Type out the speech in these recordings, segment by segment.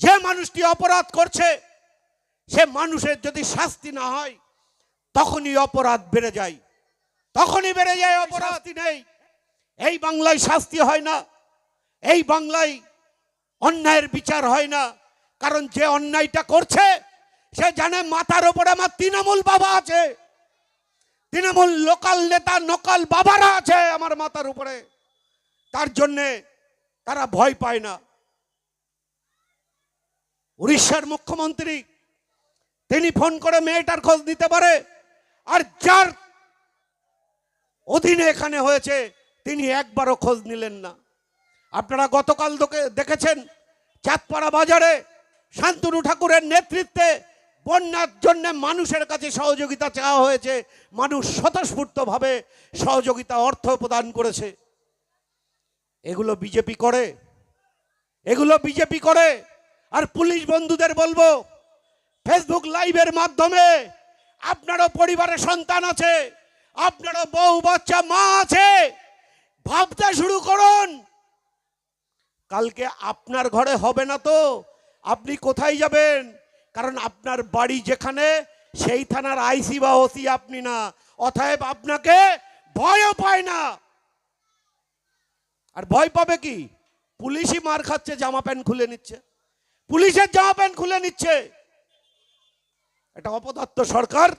যে মানুষটি অপরাধ করছে, সে মানুষের যদি শাস্তি না হয়, তখনই অপরাধ বেড়ে যায়। তখনই বেড়ে যায় অপরাধ নেই। এই বাংলায় শাস্তি হয় না, এই বাংলায় অন্যায়ের বিচার হয় না। কারণ যে অন্যায়টা করছে, সে জানে মাথার ওপরে আমার তৃণমূল বাবা আছে। তৃণমূল লোকাল নেতা, নকাল বাবারা আছে আমার মাথার উপরে। তার জন্যে তারা ভয় পায় না। উড়িষ্যার মুখ্যমন্ত্রী, তিনি ফোন করে মেয়েটার খোঁজ দিতে পারে, আর যার অধীনে এখানে হয়েছে, তিনি একবারও খোঁজ নিলেন না। আপনারা গতকাল দেখেছেন, চাঁদপাড়া বাজারে শান্তনু ঠাকুরের নেতৃত্বে বন্যার জন্য মানুষের কাছে সহযোগিতা চাওয়া হয়েছে, মানুষ স্বতঃস্ফূর্তভাবে সহযোগিতা, অর্থ প্রদান করেছে। এগুলো বিজেপি করে, এগুলো বিজেপি করে আর পুলিশ বন্ধুদের বলব ফেসবুক লাইভের মাধ্যমে আপনারও পরিবারে সন্তান আছে, আপনারও বউ বাচ্চা মা আছে, ভাবতে শুরু করুন। কালকে আপনার ঘরে হবে না তো, আপনি কোথায় যাবেন? কারণ আপনার বাড়ি যেখানে, সেই থানার আইসি বা ওসি আপনি না, অতএব আপনাকে ভয়ও পায় না। আর ভয় পাবে কি? পুলিশই মার খাচ্ছে, জামা প্যান্ট খুলে নিচ্ছে। পুলিশের জামা প্যান্ট খুলে নিচ্ছে। এটা অপদত্ত সরকার,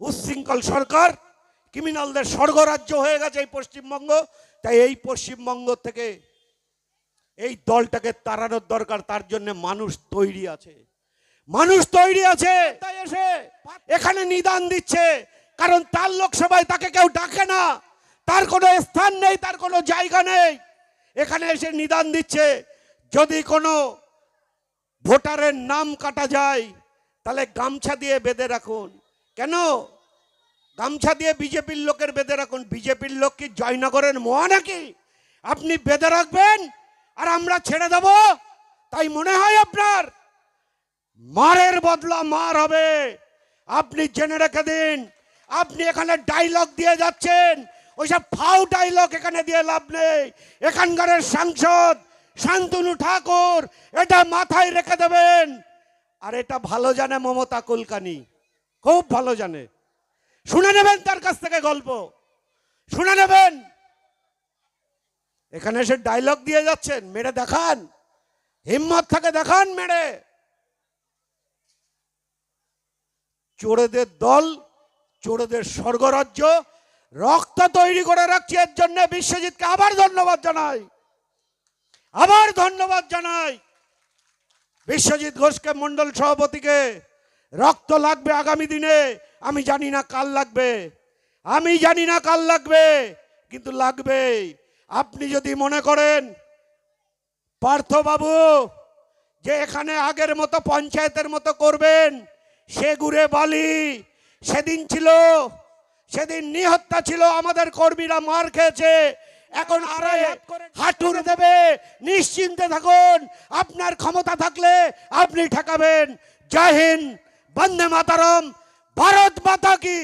উচ্ছৃঙ্খল সরকার ক্রিমিনালদের স্বর্গরাজ্য হয়ে গেছে এই পশ্চিমবঙ্গ। তাই এই পশ্চিমবঙ্গ থেকে এই দলটাকে তাড়ানোর দরকার, তার জন্য মানুষ তৈরি আছে। মানুষ তৈরি আছে, তাই এসে এখানে নিদান দিচ্ছে। কারণ তার লোকসভায় তাকে কেউ ডাকে না। তার কোনো স্থান নেই, তার কোনো জায়গা নেই। এখানে এসে নিদান দিচ্ছে। যদি কোনো ভোটারের নাম কাটা যায়, তাহলে গামছা দিয়ে বেঁধে রাখুন। কেন? গামছা দিয়ে বিজেপির লোকের বেঁধে রাখুন। বিজেপির লোক কি জয়নগরের মোয়া নাকি? আপনি বেঁধে রাখবেন আর আমরা ছেড়ে দেব? তাই মনে হয় আপনার? মারের বদলা মার হবে। আপনি জেনে রেখে দিন, আপনি এখানে ডাইলগ দিয়ে যাচ্ছেন। ওইসব ফাউ ডাইলগ এখানে দিয়ে লাভ নেই। এখানকার সাংসদ শান্তনু ঠাকুর, এটা মাথায় রেখে দেবেন। আর এটা ভালো জানে মমতা কুলকানি, খুব ভালো জানে। শুনে নেবেন তার কাছ থেকে গল্প। শুনে নেবেন। এখানে এসে ডায়লগ দিয়ে যাচ্ছেন, মেরে দেখান। হিম্মত থাকে দেখান মেরে। চোরেদের দল, চোরেদের স্বর্গরাজ্য, রক্ত তৈরি করে রাখছি এর জন্য। বিশ্বজিৎকে আবার ধন্যবাদ জানাই। আবার ধন্যবাদ জানাই। বিশ্বজিৎ ঘোষকে মন্ডল সভাপতিকে, রক্ত লাগবে আগামী দিনে। আমি জানি না কাল লাগবে। আমি জানি না কাল লাগবে, কিন্তু লাগবে আপনি যদি মনে করেন, পার্থবাবু, যে এখানে আগের মতো পঞ্চায়েতের মতো করবেন, সে গুড়ে বালি সেদিন ছিল, সেদিন নিহত্যা ছিল, আমাদের কর্মীরা মার খেয়েছে এখন আড়াই হাঁটুর দেবে নিশ্চিন্তে থাকুন। আপনার ক্ষমতা থাকলে আপনি ঠেকাবেন। জয় হিন্দ বন্দে মাতারম ভারত মাতা কি?